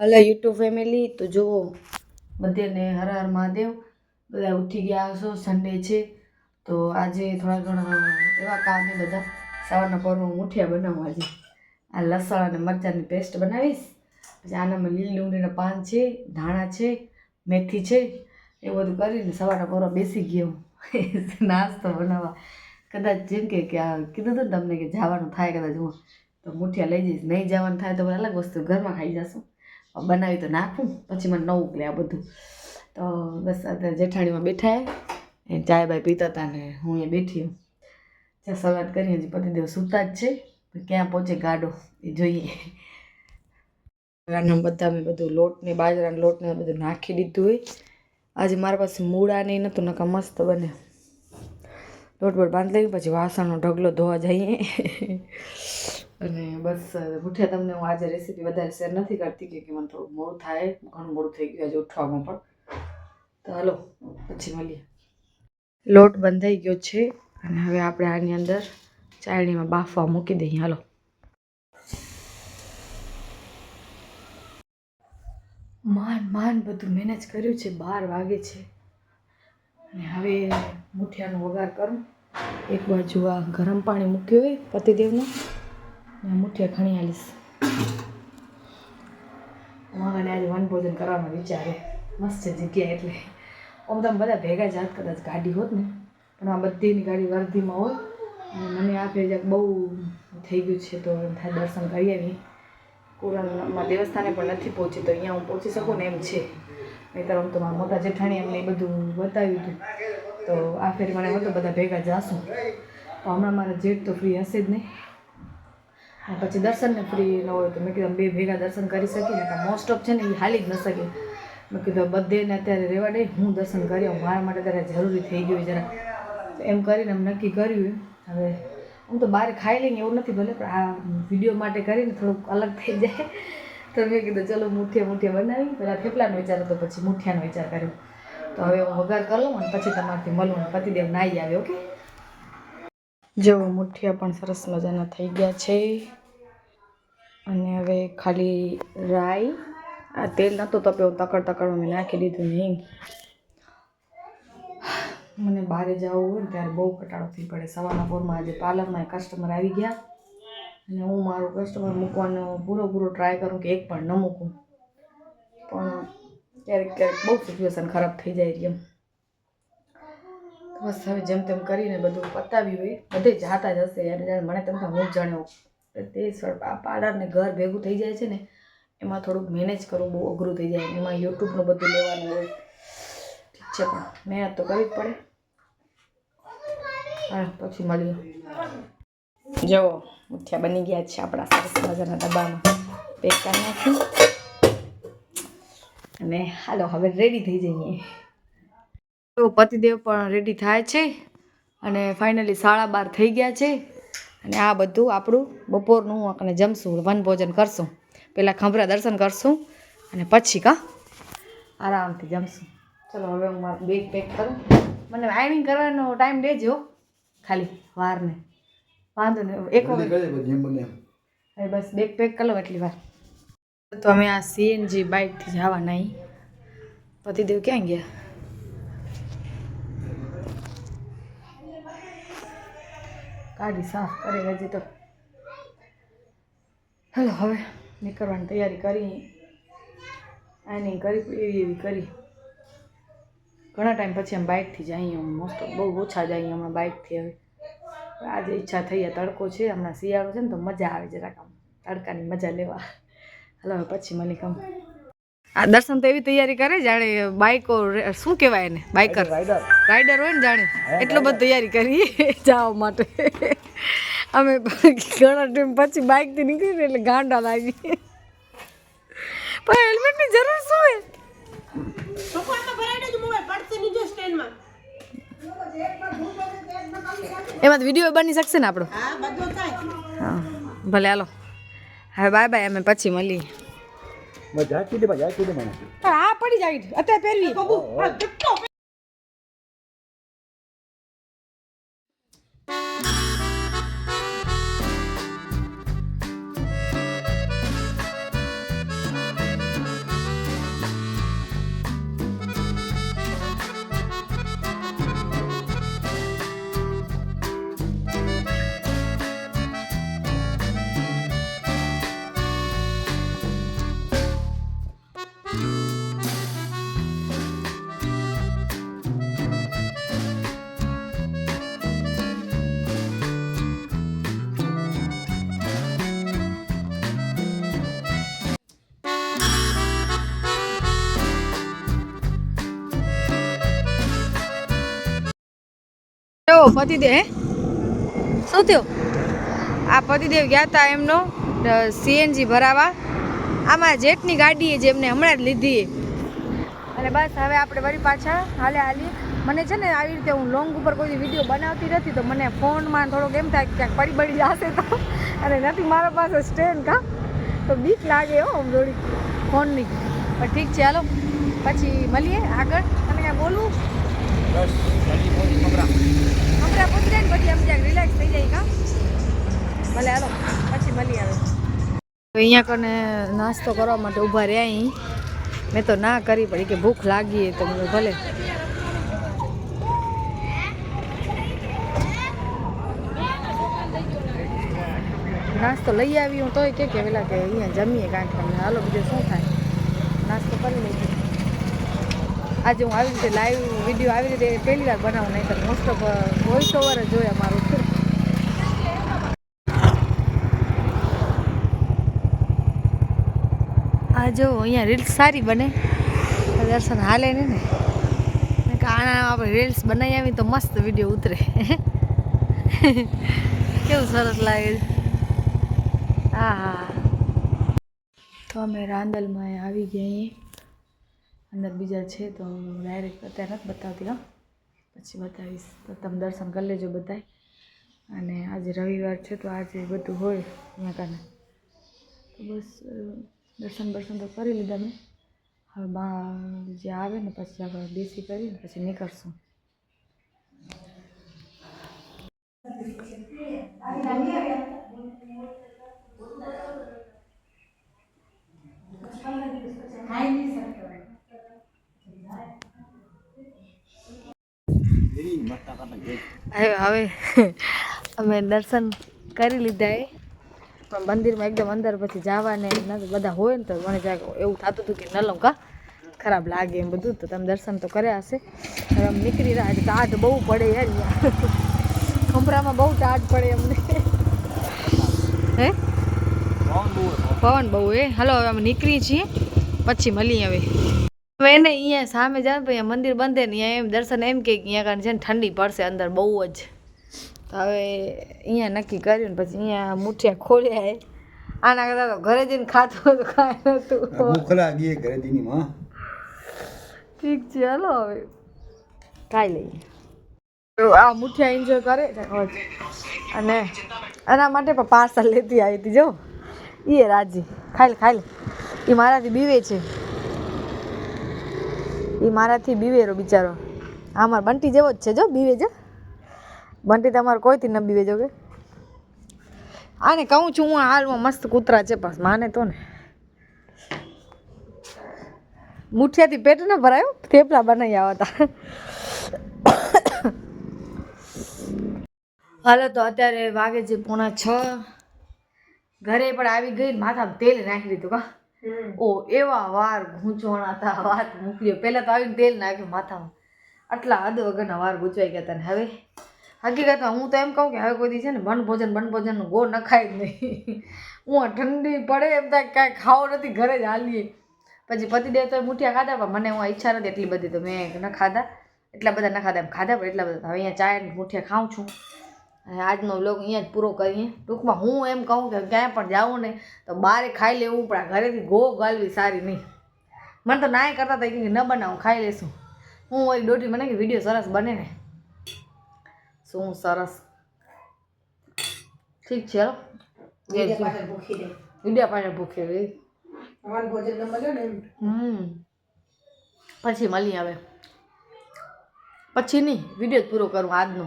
Hello YouTube family તો જુઓ, બધાને હર હર મહાદેવ. બધા ઉઠી ગયા હશો સન્ડે છે. તો આજે થોડા ઘણા એવા કામ બધા સવારના પરમાં મૂઠિયા બનાવવા છે આ લસણ અને મરચાંની પેસ્ટ બનાવીશ. પછી આનામાં લીલી ડુંગળીના પાન છે, ધાણા છે, મેથી છે એ બધું કરીને સવારના પરમાં બેસી ગયો નાસ્તો બનાવવા. કદાચ જેમ કે કીધું હતું ને તમને કે જવાનું થાય કદાચ હું તો મુઠિયા લઈ જઈશ. નહીં જવાનું થાય તો અલગ વસ્તુ, ઘરમાં ખાઈ જશું. બનાવી તો નાખું, પછી મને નવું ઉકલે આ બધું. તો બસ અત્યારે જેઠાણીમાં બેઠા એ ચાય બાય પીતા હતા ને હું એ બેઠી ત્યાં સલાદ કરી હજી પતિદેવ સૂતા જ છે. ક્યાં પહોંચે ગાડો એ જોઈએ. બધા મેં બધું લોટને બાજરાના લોટને બધું નાખી દીધું હોય. આજે મારા પાસે મૂળા નહીં નહોતું નકા મસ્ત બને. લોટ બોટ બાંધી લઈ પછી વાસણનો ઢગલો ધોવા જઈએ. અને બસ ભૂઠિયા તમને હું આજે રેસીપી વધારે શેર નથી કરતી કે મને થોડું મોડું થાય. ઘણું મોડું થઈ ગયું આજે ઉઠવામાં પણ. તો હાલો, પછી મળીએ. લોટ બંધાઈ ગયો છે અને હવે આપણે આની અંદર ચાળણીમાં બાફવા મૂકી દઈએ. હાલો. માન માન બધું મેનેજ કર્યું છે. બાર વાગે છે. અને હવે મુઠિયાનો વઘાર કરું. એક બાજુ આ ગરમ પાણી મૂક્યું હોય પતિદેવનું. મુઠિયા ખણી આલીશ. માને આજે વનભોજન કરવાનો વિચાર મસ્ત છે જગ્યા એટલે. આમ તમે બધા ભેગા જાત કદાચ ગાડી હોત ને, પણ આ બધીની ગાડી વર્ધીમાં હોય. અને મને આ ભેજાક બહુ થઈ ગયું છે તો થાય દર્શન કરી આવી. કુરાનમાં દેવસ્થાને પણ નથી પહોંચી, તો અહીંયા હું પહોંચી શકું ને એમ છે. નહીંતર આમ તો મારા મોટા જેઠાણી એમને એ બધું બતાવ્યું હતું. તો આ ફેરી મને તો બધા ભેગા જાશું. તો હમણાં મારા જેઠ તો ફ્રી હશે જ નહીં. અને પછી દર્શનને ફ્રી ન હોય તો મેં કીધું બે ભેગા દર્શન કરી શકીએ ને મોસ્ટ ઓફ છે ને એ હાલી જ ન શકે. મેં કીધું બધેને અત્યારે રહેવા દે, હું દર્શન કરી આવું. મારા માટે ત્યારે જરૂરી થઈ ગયું જરા એમ કરીને એમ નક્કી કર્યું. હવે હું તો બહાર ખાઈ લઈને એવું નથી ભલે, પણ આ વીડિયો માટે કરીને થોડુંક અલગ થઈ જાય. તો મેં કીધું, ચલો મુઠિયા મુઠિયા બનાવી. પહેલાં થેપલાનો વિચાર હતો, પછી મુઠિયાનો વિચાર કર્યો. તો હવે હું વઘાર કરી અને પછી તમારાથી મળું પતિદેવ નાહી આવે, ઓકે? જો મુઠિયા પણ સરસ મજાના થઈ ગયા છે. અને હવે ખાલી રાઈ, આ તેલ નહોતું તપ્યો તકડ તકડ મેં નાખી દીધું નહીં મને બહારે જવું હોય ત્યારે બહુ કટાળો થઈ પડે. સવારના પોરમાં આજે પાર્લરમાં કસ્ટમર આવી ગયા. અને હું મારું કસ્ટમર મૂકવાનો પૂરો પૂરો ટ્રાય કરું કે એક પણ ન મૂકું. પણ ક્યારેક ક્યારેક બહુ સિચ્યુએશન ખરાબ થઈ જાય એમ. બસ હવે જેમ તેમ કરીને બધું પતાવ્યું હોય, બધે જાતા જ હશે. યાર મને તમને હું જ જાણ્યો. તે આ પાર્લર ને ઘર ભેગું થઈ જાય છે ને, એમાં થોડુંક મેનેજ કરવું બહુ અઘરું થઈ જાય. એમાં યુટ્યુબનું બધું લેવાનું હોય. ઠીક છે, પણ મહેનત તો કરવી જ પડે. હા, પછી મળીએ. જુઓ મુઠિયા બની ગયા છે આપણા સરસ મજાના ડબ્બામાં. પેક કરી નાખ્યું અને હાલો, હવે રેડી થઈ જઈએ. તો પતિદેવ પણ રેડી થાય છે અને ફાઇનલી સાડા બાર થઈ ગયા છે. અને આ બધું આપણું બપોરનું આપણે જમશું વનભોજન કરશું. પહેલાં ખંભરા દર્શન કરશું અને પછી કા આરામથી જમશું. ચલો હવે હું મારું બેગ પેક કરું. મને આયનિંગ કરવાનો ટાઈમ દેજો. ખાલી વારને. વાંધો નહીં એક હવે બસ બેગ પેક કરી એટલી વાર. તો અમે આ સીએનજી બાઇકથી જવા નહીં પતિદેવ ક્યાં ગયા? ગાડી સાફ કરે હજી તો. હલો હવે નીકળવાની તૈયારી કરી. આની કરી એવી એવી કરી. ઘણા ટાઈમ પછી આમ બાઇકથી જઈએ મોસ્ટ બહુ ઓછા જઈએ હમણાં બાઇકથી હવે. આજે ઈચ્છા થઈ તડકો છે હમણાં શિયાળો છે ને તો મજા આવે જરાક આમ. તડકાની મજા લેવા. હલો હવે પછી મળી કહું આ દર્શન તો એવી તૈયારી કરે જાણે બાઇકો શું કહેવાય એને? બાઇકર રાઈડર હોય ને જાણે એટલો બધો તૈયારી કરી જવા માટે. અમે ઘણા ટાઈમ પછી બાઇકથી નીકળીને એટલે ગાંડા લાગી. પણ હેલ્મેટની જરૂર શું હોય? એમાં વીડિયો બની શકશે ને આપણો? હા બધું થાય. હા. ભલે હાલો. હવે બાય બાય અમે પછી મળીએ. મને. આ પડી જાય અત્યારે પહેરવી. જો પતિદેવ, હે? શું થયું? આ પતિદેવ ગયા હતા એમનો સીએનજી ભરાવા. આમાં જેટની ગાડી છે એમને હમણાં જ લીધી. અને બસ, હવે આપણે વળી પાછા હાલે હાલી. મને છે ને આવી રીતે હું લોંગ ઉપર કોઈ વીડિયો બનાવતી નથી, તો મને ફોનમાં થોડોક એમ થાય કે ક્યાંક પડી બળી જશે તો. અને નથી, મારા પાસે સ્ટેન્ડ કા? તો બીક લાગે હો થોડી ફોનની. પણ ઠીક છે, હાલો. પછી મળીએ આગળ. તમે ક્યાં બોલવું હમણાં પૂછી જાય ને પછી આમ ક્યાંક રિલેક્સ થઈ જાય કા? ભલે હાલો, પછી મળી આવે અહીંયા કને નાસ્તો કરવા માટે ઊભા રહ્યા અહીં. મેં તો ના કરી પડી કે ભૂખ લાગી તો મને ભલે. નાસ્તો લઈ આવી, હું તોય કે કે પેલા કે અહીંયા જમીએ કાંઈક. તમને હાલો, બીજું શું થાય? નાસ્તો કરી લઈએ. આજે હું આવી રીતે લાઈવ વીડિયો આવી રીતે પહેલી વાર બનાવું નહીં તો મોસ્ટ ઓફ વોઇસ ઓવર જ જોયા મારું આ જો, અહીંયા રીલ્સ સારી બને. દર્શન હાલે ને. ને આના આપણે રીલ્સ બનાવી આવી તો મસ્ત વીડિયો ઉતરે. કેવું સરસ લાગે છે. હા હા. તો અમે રાંદલમાં આવી ગયા અંદર બીજા છે તો ડાયરેક્ટ અત્યારે નથી બતાવતી, હા. પછી બતાવીશ. તો તમે દર્શન કરી લેજો બધાય. અને આજે રવિવાર છે તો આજે બધું હોય અહીંયા કાને તો બસ, દર્શન બર્શન તો કરી લીધા મેં. હવે બા, જે આવે ને પછી આપણે બેસી કરીને પછી નીકળશું. હવે હવે અમે દર્શન કરી લીધા એ. પણ મંદિરમાં એકદમ અંદર પછી જવાને બધા હોય ને તો મને જરાક એવું થતું હતું કે ન લઉં કા ખરાબ લાગે એમ બધું. તો તમે દર્શન તો કર્યા હશે. હવે આમ નીકળી રહ્યા આજે ટાઢ બહુ પડે યાર ખંભરામાં બહુ ટાઢ પડે અમને. હે? પવન બહુ એ હાલો હવે અમે નીકળી છીએ. પછી મળીએ હવે. હવે એને અહીંયા સામે જાય ને અહીંયા મંદિર બંધે ને અહીંયા એમ દર્શન એમ કે અહીંયા કારણ છે ને ઠંડી પડશે અંદર બહુ જ. હવે અહીંયા નક્કી કર્યું ને પછી અહીંયા મુઠિયા ખોલ્યા આના કરતા તો ઘરે જઈને ખાતું હતું ખાય નતું ભૂખ લાગી ઘરે દીની માં. ઠીક છે હાલો હવે. ખાઈ લઈએ. આ મુઠિયા એન્જોય કરે અને એના માટે પણ પાર્સલ લેતી આવી હતી જો. એ રાજી. ખાઈ લે ખાઈ લે. એ મારાથી બીવે છે. એ મારાથી બીવેરો બિચારો. આ મારો બંટી જેવો જ છે જો, બીવે જો બંટી તમારે કોઈથી ન બીવે જો કે. આને કહું છું હું હાલમાં મસ્ત કૂતરા છે બસ માને તો ને. મુઠિયાથી પેટ ન ભરાયું, થેપલા બનાવી આવ્યા હતા હાલો તો અત્યારે વાગે છે પોણા છ. ઘરે પણ આવી ગઈ માથામાં તેલ નાખી દીધું, કા. ઓ, એવા વાર ગૂંચવાણા હતા વાત મૂક્યો. પહેલાં તો આવીને તેલ નાખ્યું માથામાં. આટલા હદ વગરના વાર ગૂંચવાઈ ગયા હતા ને હવે. હકીકતમાં હું તો એમ કહું કે હવે કોઈ છે ને બનભોજન ભોજન ગો નખાય જ નહીં. હું ઠંડી પડે એમ થાય કાંઈ ખાવો નથી, ઘરે જ હાલીએ. પછી પતિદેવ તો મુઠિયા ખાધા, પણ મને હું ઈચ્છા નથી એટલી બધી, તો મેં ન ખાધા એટલા બધા ન ખાધા એમ ખાધા પણ એટલા બધા. હવે અહીંયા ચાય મુઠિયા ખાઉં છું. અને આજનો વ્લોગ અહીંયા જ પૂરો કરીએ. ટૂંકમાં હું એમ કહું કે ક્યાંય પણ જાઉં ને તો બહારે ખાઈ લેવું પણ આ ઘરેથી ગો ગાલવી સારી નહીં. મને તો નાય કરતા હતા કે ન બનાવું ખાઈ લેશું. હું એક દોઢી મને કે વીડિયો સરસ બને ને. શું સરસ? ઠીક છે વીડિયો પાછળ ભૂખે રહી. હમ. પછી મળી આવે પછી નહીં વીડિયો જ પૂરો કરું આજનો.